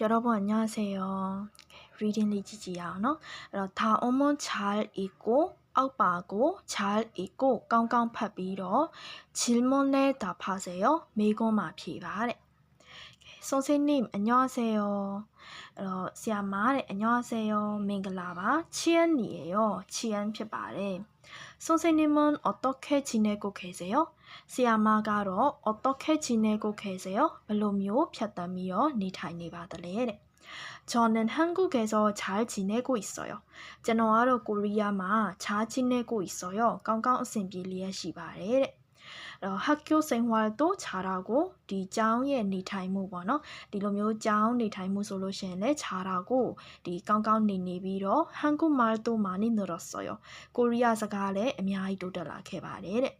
여러분 안녕하세요. 리딩 리지지야, 너? 다 어머 잘 읽고, 아빠고 잘 읽고, 깡깡 파비로 질문에 답하세요. 메고마 피바래. 선생님 안녕하세요. 어, 시아마래 안녕하세요. 밍글라바 치엔이에요. 치엔 피바래. 선생님은 어떻게 지내고 계세요? 시아마가로 어떻게 지내고 계세요? 별로묘 폈다미요 니타이니바들레 저는 한국에서 잘 지내고 있어요. 저는 코리아마 잘 지내고 있어요. 깡깡 생빌리에 시바레 အဲ့တော့ 학교 생활도 잘하고 ဒီကျောင်းရဲ့နေထိုင်မှုပေါ့နော်ဒီလိုမျိုးကျောင်းနေထိုင်မှုဆိုလို့ရှိရင်လည်း 잘하고 ဒီကောင်းကောင်းနေနေပြီးတော့ 한국말도 많이 늘었어요. 코리아စကားလည်းအများကြီးတိုးတက်လာခဲ့ပါတယ်တဲ့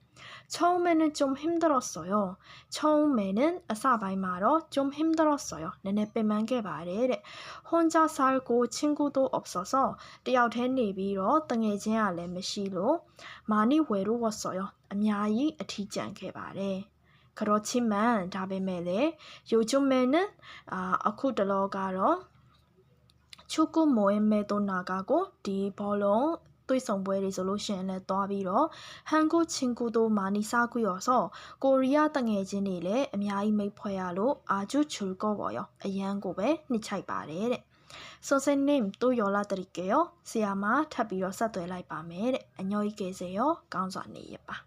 처음에는 좀 힘들었어요. 처음에는 아사바이마로 좀 힘들었어요. 네네 빼만게 말해. 혼자 살고 친구도 없어서 တယောက်တည်းနေပြီးတော့ 땡해진 레메시로 많이 외로웠어요. အများကြီး အထီးကျန်ခဲ့ ပါတယ်. 그렇지만 다베멜레 요즘에는 아, 아쿠 들어가러 축구 모임에도 나가고 디볼롱 또이성 보이리 솔루션에 떠비로 한국 친구도 많이 사귀어서 코리아 땅에 지니래 아마이 메이퍼야로 아주 즐거워 요. 아양고베 니차이 바 레. 선생님 또 연락 드릴게 요. 시아마 탑비로 사도에 라이바 메. 안녕히 계세 요. 감사합니 다.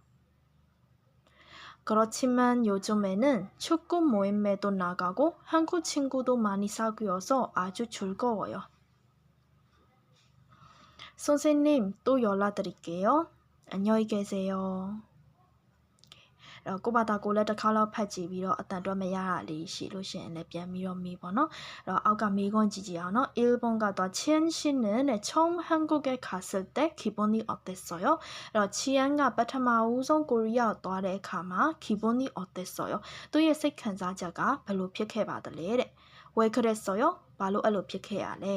그렇지만 요즘에는 축구 모임에도 나가고 한국 친구도 많이 사귀어서 아주 즐거워요. 선생님 또 연락드릴게요. 안녕히 계세요. အဲ့တော့ကိုဘာသာကိုလည်းတစ်ခါတော့ဖတ်ကြည့်ပြီးတော့အတန်တွက်မရတာလေးရှိလို့ရှင်လည်းပြန်ပြီးတော့မေးပေါ့နော်အဲ့တော့အောက်ကမေးခွန်းကြည့်ကြည့်အောင်နော်အီလ်ဘွန်ကတော့ချင်းရှင်းနဲ့ချုံဟန်ကိုကခါစတဲ့ခီပွန်နီအော့တက်ဆော်ရောအဲ့တော့ချီယန်ကပထမဦးဆုံးကိုရီးယားသွားတဲ့အခါမှာခီပွန်နီအော့တက်ဆော်ရောသူ့ရဲ့စိတ်ခံစားချက်ကဘယ်လိုဖြစ်ခဲ့ပါသလဲတဲ့ဝယ်ခရက်ဆော်ရောဘာလို့အဲ့လိုဖြစ်ခဲ့ရလဲ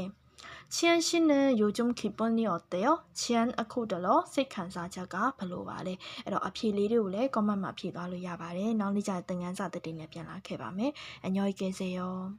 치안 씨는 요즘 기분이 어때 요? 치안 아코더러 세칸사자가 별로 말 해. 에러 앞이 리리올레 것만만 피가로 야바 래. 나리자 등한사들이 내변하게 밤에 안녕히 계세 요.